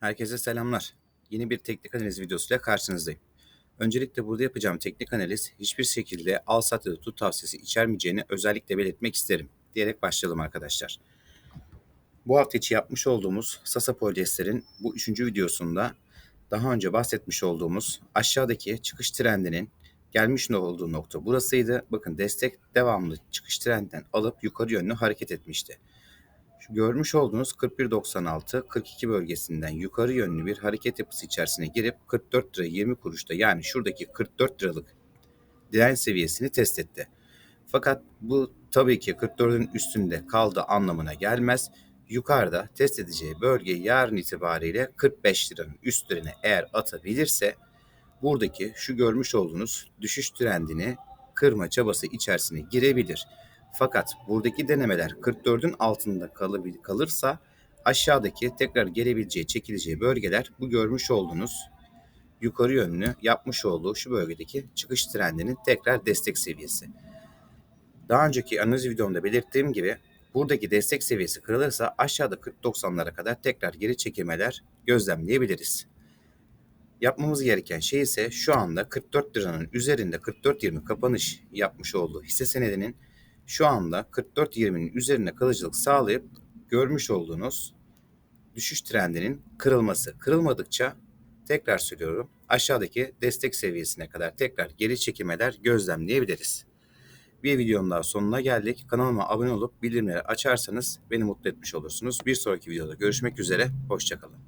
Herkese selamlar. Yeni bir teknik analiz videosuyla karşınızdayım. Öncelikle burada yapacağım teknik analiz hiçbir şekilde al sat ya da tut tavsiyesi içermeyeceğini özellikle belirtmek isterim diyerek başlayalım arkadaşlar. Bu hafta içi yapmış olduğumuz Sasa Polyester'in bu üçüncü videosunda daha önce bahsetmiş olduğumuz aşağıdaki çıkış trendinin gelmiş ne olduğu nokta burasıydı. Bakın destek devamlı çıkış trendinden alıp yukarı yönlü hareket etmişti. Görmüş olduğunuz 41.96-42 bölgesinden yukarı yönlü bir hareket yapısı içerisine girip 44 lira 20 kuruşta yani şuradaki 44 liralık direnç seviyesini test etti. Fakat bu tabii ki 44'ün üstünde kaldı anlamına gelmez. Yukarıda test edeceği bölgeyi yarın itibariyle 45 liranın üstlerine eğer atabilirse buradaki şu görmüş olduğunuz düşüş trendini kırma çabası içerisine girebilir. Fakat buradaki denemeler 44'ün altında kalırsa aşağıdaki tekrar gelebileceği, çekileceği bölgeler bu görmüş olduğunuz yukarı yönlü yapmış olduğu şu bölgedeki çıkış trendinin tekrar destek seviyesi. Daha önceki analiz videomda belirttiğim gibi buradaki destek seviyesi kırılırsa aşağıda 40-90'lara kadar tekrar geri çekilmeler gözlemleyebiliriz. Yapmamız gereken şey ise şu anda 44 liranın üzerinde 44.20 kapanış yapmış olduğu hisse senedinin şu anda 44.20'nin üzerine kalıcılık sağlayıp görmüş olduğunuz düşüş trendinin kırılması. Kırılmadıkça tekrar söylüyorum aşağıdaki destek seviyesine kadar tekrar geri çekilmeler gözlemleyebiliriz. Bir videonun daha sonuna geldik. Kanalıma abone olup bildirimleri açarsanız beni mutlu etmiş olursunuz. Bir sonraki videoda görüşmek üzere. Hoşçakalın.